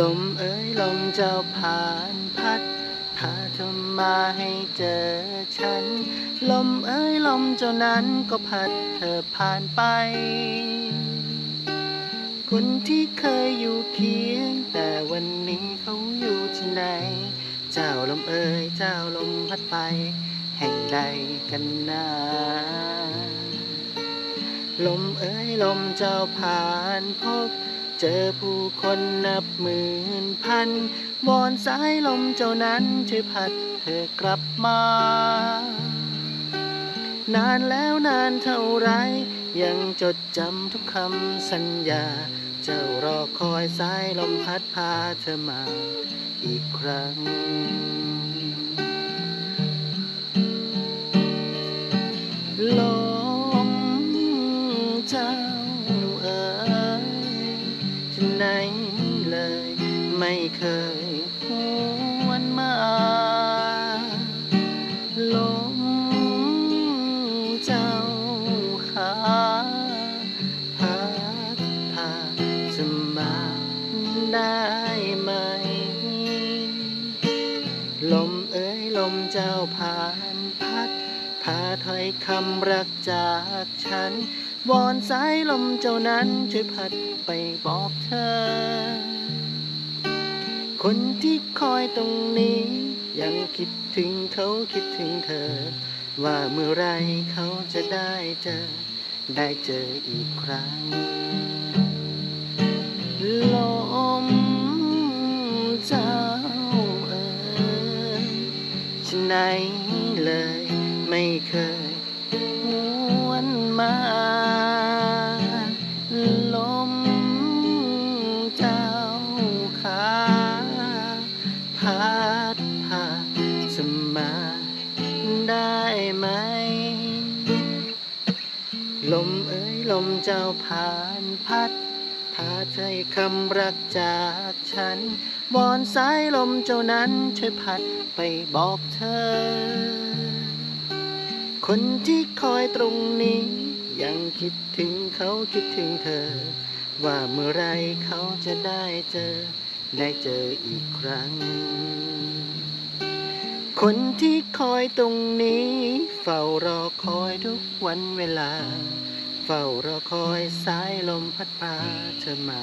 ลมเอ้ยลมเจ้าผ่านพัดพาเธอมาให้เจอฉัน ลมเอ้ยลมเจ้านั้นก็พัดเธอผ่านไป คนที่เคยอยู่เคียง แต่วันนี้เขาอยู่ที่ไหน เจ้าลมเอ้ยเจ้าลมพัดไป แห่งใดกันนาลมเอ้ยลมเจ้าผ่านพบ จอผู้คนนับหมื่นพันวอนสายลมเจ้านั้นช่วยพัดเธอกลับมา นานแล้วนานเท่าไร ยังจดจำทุกคำสัญญา เจ้ารอคอยสายลมพัดพาเธอมาอีกครั้ง เคยหวนมาลมเจ้าขาพัดพาจะมาได้ไหม ลมเอ้ยลมเจ้าผ่านพัดพาถอยคำรักจากฉันวอนสายลมเจ้านั้นช่วยพัดไปบอกเธอ คนที่คอยตรงนี้ ยังคิดถึงเขาคิดถึงเธอ ว่าเมื่อไรเขาจะได้เจอ ได้เจออีกครั้งลมเจ้าเอ๋ยฉันไหนเลยไม่เคยหวนมา ไหม ลมเอ้ยลมเจ้าผ่านพัด พาใจคำรักจากฉันวอนสายลมเจ้านั้นช่วยพัดไปบอกเธอ คนที่คอยตรงนี้ ยังคิดถึงเขาคิดถึงเธอ ว่าเมื่อไรเขาจะได้เจอ ได้เจออีกครั้ง คนที่คอยตรงนี้ เฝ้ารอคอยทุกวันเวลา เฝ้ารอคอยสายลมพัดพาเธอมา